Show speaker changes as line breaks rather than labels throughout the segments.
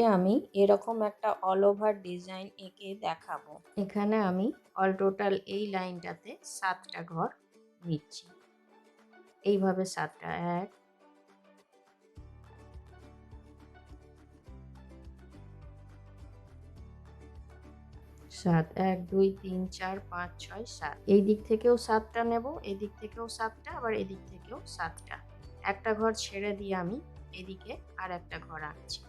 আমি এরকম একটা অল ওভার ডিজাইন এঁকে দেখাবো। এখানে আমি অল টোটাল এই লাইনটাতে সাতটা ঘর নিচ্ছি। এইভাবে সাতটা, এক, সাত, এক, দুই, তিন, চার, পাঁচ, ছয়, সাত। এই দিক থেকেও সাতটা নেব, এই দিক থেকেও সাতটা, আবার এদিক থেকেও সাতটা। একটা ঘর ছেড়ে দিয়ে আমি এদিকে আর একটা ঘর আঁকছি।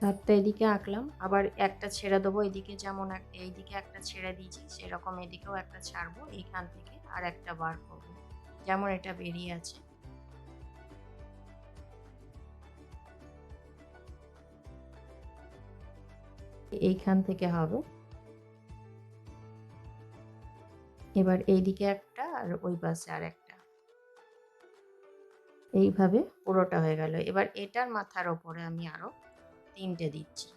সাতটা এদিকে আঁকলাম। আবার একটা ছেড়ে দেবো এদিকে, যেমন এইদিকে একটা ছেড়ে দিয়েছি, সেরকম এদিকেও একটা ছাড়বো, এইখান থেকে আর একটা বার করব। যেমন এটা বেরিয়ে আছে। এইখান থেকে হবে। এবার এইদিকে একটা আর ওই পাশে আর একটা। এইভাবে পুরোটা হয়ে গেল। এবার এটার মাথার ওপরে আমি আরও তিনটে দিচ্ছি।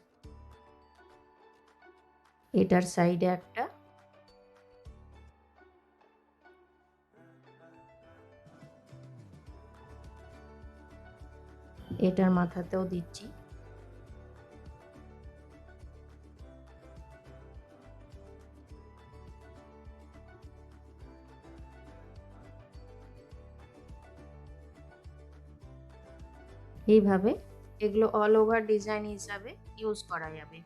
এটার সাইডে একটা। এটার মাথাতেও দিচ্ছি। এইভাবে এগুলো অল ওভার ডিজাইন হিসাবে ইউজ করা যাবে।